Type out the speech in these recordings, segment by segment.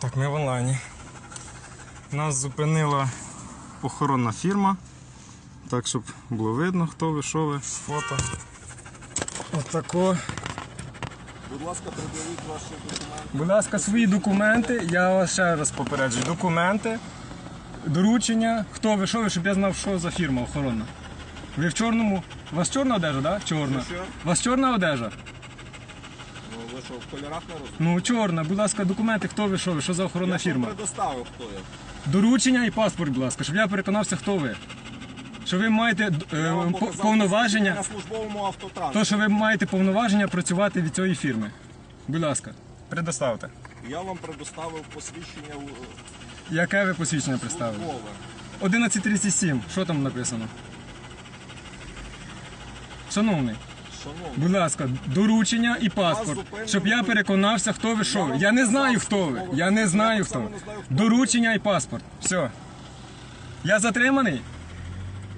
Так, ми в онлайні. Нас зупинила охоронна фірма. Так, щоб було видно, хто ви, що ви. Фото. Отако. Будь ласка, придивіть ваші документи. Будь ласка, свої документи. Я вас ще раз попереджую. Документи, доручення, хто ви, що ви, щоб я знав, що за фірма охоронна. Ви в чорному. У вас чорна одежа, так? Да? Чорна. У вас чорна одежа? Ну ви що, в кольорах не розумієте? Ну, чорна. Будь ласка, документи, хто ви, що ви, що за охоронна Я вам фірма. предоставив, хто я. Доручення і паспорт, будь ласка, щоб я переконався, хто ви. Що ви маєте е, Я вам по- показав повноваження, на службовому автотранспорті. то що ви маєте повноваження працювати від цієї фірми. Будь ласка, предоставте. Я вам предоставив посвідчення у- Яке ви посвідчення представили? службове. 1137. Що там написано? Шановний, Будь ласка, доручення і паспорт, щоб я ви. переконався, хто ви, що Я Я не знаю, хто ви. Я не знаю, хто. Доручення і паспорт. Все. Я затриманий?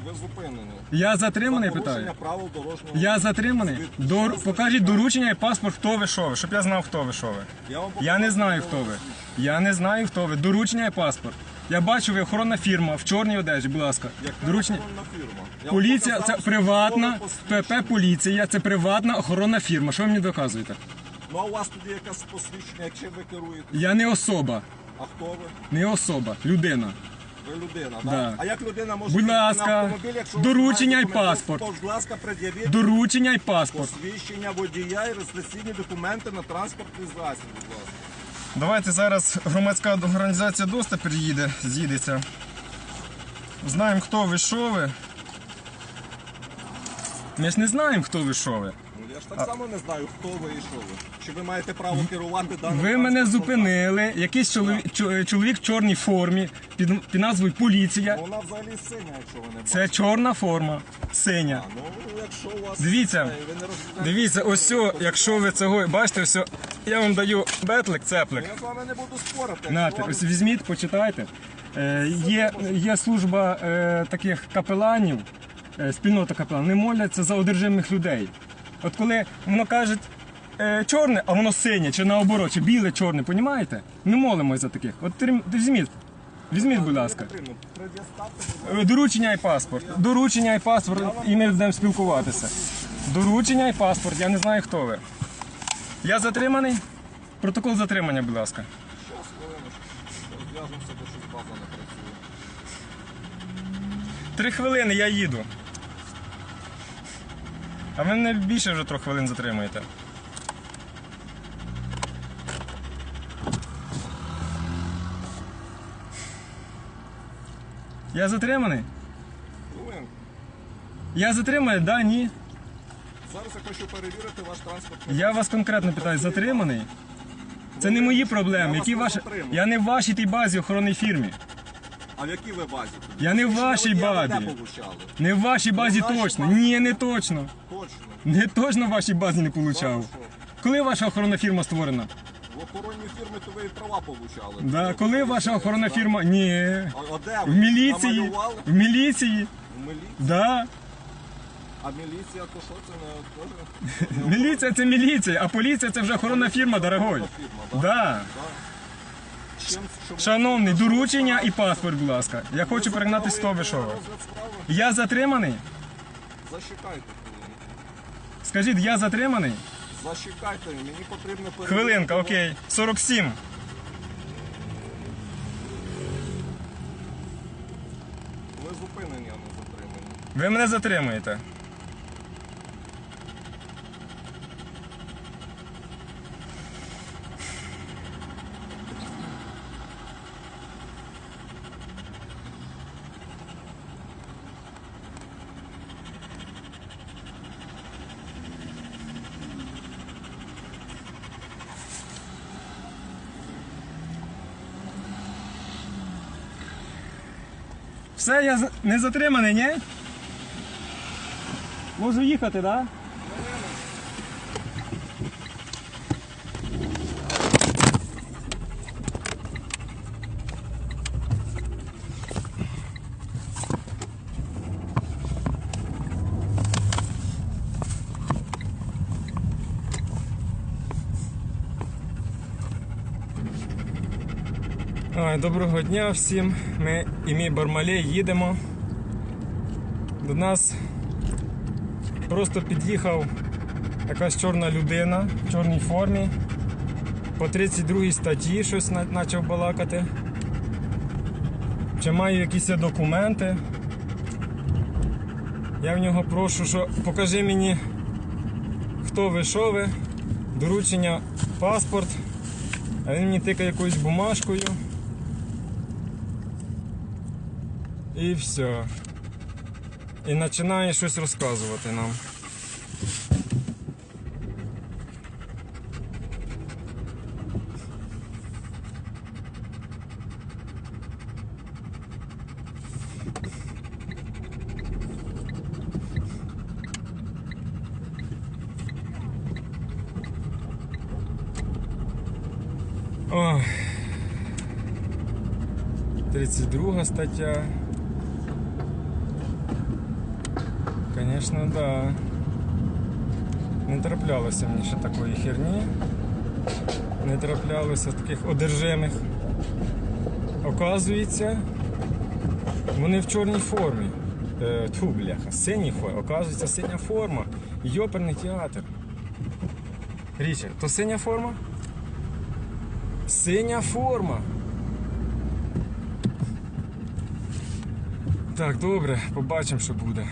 ви зупинені. Я затриманий, За питаю. правил дорожнього Я затриманий. Дор... Покажіть доручення і паспорт, хто ви, що ви, щоб я знав, хто ви, що ви. Я, Я не знаю, хто ви. Я не знаю, хто ви. Доручення і паспорт. Я бачу, ви охоронна фірма в чорній одежі, будь ласка. Яка Доручення. охоронна фірма? Я вам Поліція показав це приватна, посвідчення. ПП поліція, це приватна охоронна фірма. Що ви мені доказуєте? Ну а у вас тоді якесь посвідчення, якщо ви керуєте? Я не особа, А хто ви? не особа, людина. Ви людина, Да. А як людина може Будь їздити на ласка, автомобілі, якщо ви доручення і паспорт. Будь ласка, пред'явіть Доручення і паспорт. посвідчення водія і реєстраційні документи на транспортний засіб, будь ласка. Давайте зараз громадська організація ДОСТа приїде, з'їдеться. Знаємо, хто ви, що ви. Ми ж не знаємо, хто ви, що ви. Ну ж так само не знаю, хто ви і що ви. Чи ви маєте право керувати даним Ви мене зупинили, якийсь чоловік, чо- чоловік в чорній формі під, під назвою поліція. Вона взагалі синя, якщо ви не Це чорна форма, синя. Ну якщо у вас Дивіться, Е, ви не розглядаєте- Дивіться, ось цього, якщо ви цього бачите, ось цього, я вам даю бетлик, цеплик. Я з вами не буду спорити. Нате, ось візьміть, почитайте. Е, є, є служба е, таких капеланів, е, спільнота капеланів, вони моляться за одержимих людей. От коли воно кажуть е, чорне, а воно синє, чи наоборот, чи біле, чорне, понімаєте? Ми молимось за таких. От візьміть, візьміть, будь ласка. Доручення і паспорт. Доручення і паспорт, і ми будемо спілкуватися. Доручення і паспорт, я не знаю, хто ви. Я затриманий? Протокол затримання, будь ласка. Три хвилини, я їду. А ви мене більше вже трьох хвилин затримуєте. Я затриманий? Я затриманий? Да, ні. Зараз я хочу перевірити ваш транспортний. Я вас конкретно питаю, затриманий? Це не мої проблеми. Я Які не ваші... затримую. Я не в вашій тій базі охоронній фірмі. А в якій ви базі? Я не в вашій базі. Не в вашій базі точно. Ні, не точно. Точно. Не точно в вашій базі не получав. Коли ваша охоронна фірма створена? В охоронній фірмі то ви і права получали. Да, коли ваша охоронна фірма? Ні. А, де ви? В міліції. Намалювали? В міліції. В міліції. Да. А міліція то що це не теж? Міліція це міліція, а поліція це вже охоронна фірма, дорогой. Фірма, да? Да. Чим, Шановний, доручення і паспорт, будь ласка. Я хочу перегнати справи? Я затриманий? Зачекайте хвилинку. Скажіть, я затриманий? Зачекайте, мені потрібно перевірити. Хвилинка, окей. 47. Ви зупинені, а не затримані. Ви мене затримуєте. Все, я не затриманий, ні? Можу їхати, так? Да? Доброго дня всім. Ми і мій Бармалей їдемо. До нас просто під'їхав якась чорна людина в чорній формі. По 32 статті щось почав балакати. Чи маю якісь документи. Я в нього прошу, що покажи мені, хто ви, що ви, доручення, паспорт. А він мені тикає якоюсь бумажкою. І все. І починає щось розказувати нам. Ой. 32 стаття. Звісно, да. Не траплялося мені ще такої херні. Не траплялося таких одержимих. Оказується, вони в чорній формі. Е, тьфу, бляха, синій формі. Оказується, синя форма. Йоперний театр. Річард, то синя форма? Синя форма. Так, добре, побачимо, що буде.